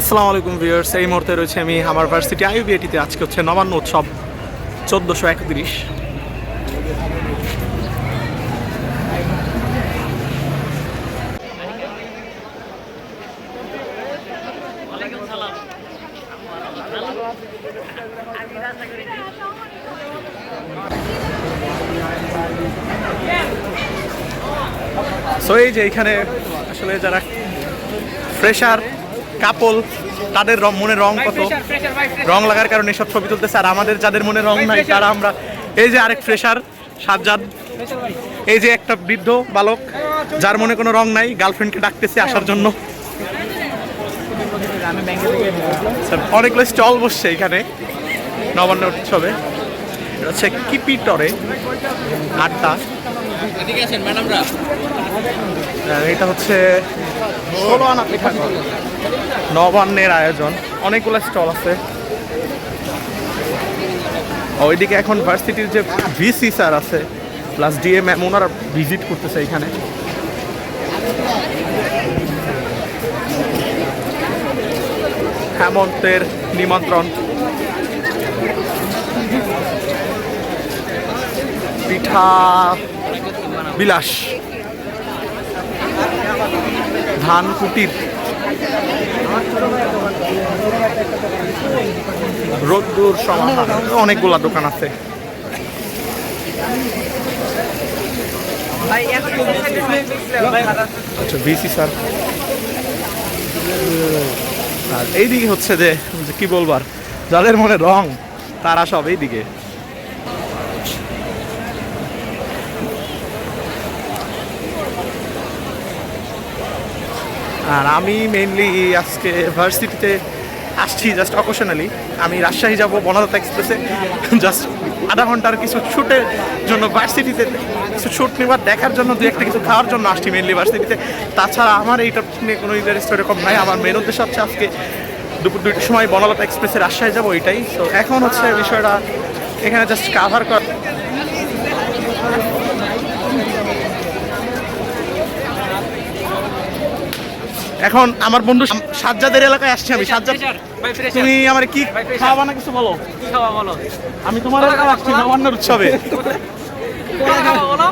আসসালামু আলাইকুম ভিউয়ার্স, এই মুহূর্তে রয়েছে আমি আমার ভার্সিটি আইউবিএটিতে আজকে হচ্ছে নবান্ন উৎসব, চোদ্দোশো একত্রিশ। সো এই যে এখানে আসলে যারা ফ্রেশার কাপল তাদের রং মনে রং কত? রং লাগার কারণে সব ছবি তুলতেছে। আর আমাদের যাদের মনে রং নাই তারা আমরা এই যে আরেক ফ্রেশার সাজ্জাদ। এই যে একটা বৃদ্ধ বালক যার মনে কোনো রং নাই গার্লফ্রেন্ডকে ডাকতেছে আসার জন্য। অনেকগুলো স্টল বসছে এখানে নবান্ন উৎসবে। এটা হচ্ছে কিপিটরে আর এটা হচ্ছে ষোলো আনা লেখা নবান্নের আয়োজন। অনেকগুলো স্টল আছে। ওইদিকে এখন ভার্সিটির যে ভিসি স্যার আছে প্লাস ডিএ ম্যাম, ওনারা ভিজিট করতেছে এখানে। হেমন্তের নিমন্ত্রণ। পিঠা বিলাস। ধান কুটির রোদ্দুর সমাহার অনেকগুলা দোকান আছে। আচ্ছা বিসি স্যার। আর এইদিকে হচ্ছে যে যে কি বলবার যাদের মনে রং তারা সব এইদিকে। আর আমি মেইনলি আজকে ভার্সিটিতে আসছি জাস্ট অকেশনালি আমি রাজশাহী যাব বনলতা এক্সপ্রেসে জাস্ট আধা ঘণ্টার কিছু শ্যুটের জন্য ভার্সিটিতে কিছু শ্যুট নেবার দেখার জন্য দু একটা কিছু খাওয়ার জন্য আসছি মেইনলি ভার্সিটিতে তাছাড়া আমার এইটা নিয়ে কোনো ইন্টারেস্ট এরকম নাই। আমার মেন উদ্দেশ্য হচ্ছে আজকে দুপুর দুইটার সময় বনলতা এক্সপ্রেসে রাজশাহী যাব, এটাই। তো এখন হচ্ছে বিষয়টা, এখানে জাস্ট কাভার কর এখন আমার বন্ধু সাজ্জাদের এলাকায় আসছি আমি। সাজ্জাদ তুমি আমার কি খাওয়াবা না কিছু বলো? খাওয়া বলো? আমি তোমার এলাকায় আসছি নবান্নর উৎসবে। খাওয়া বলো।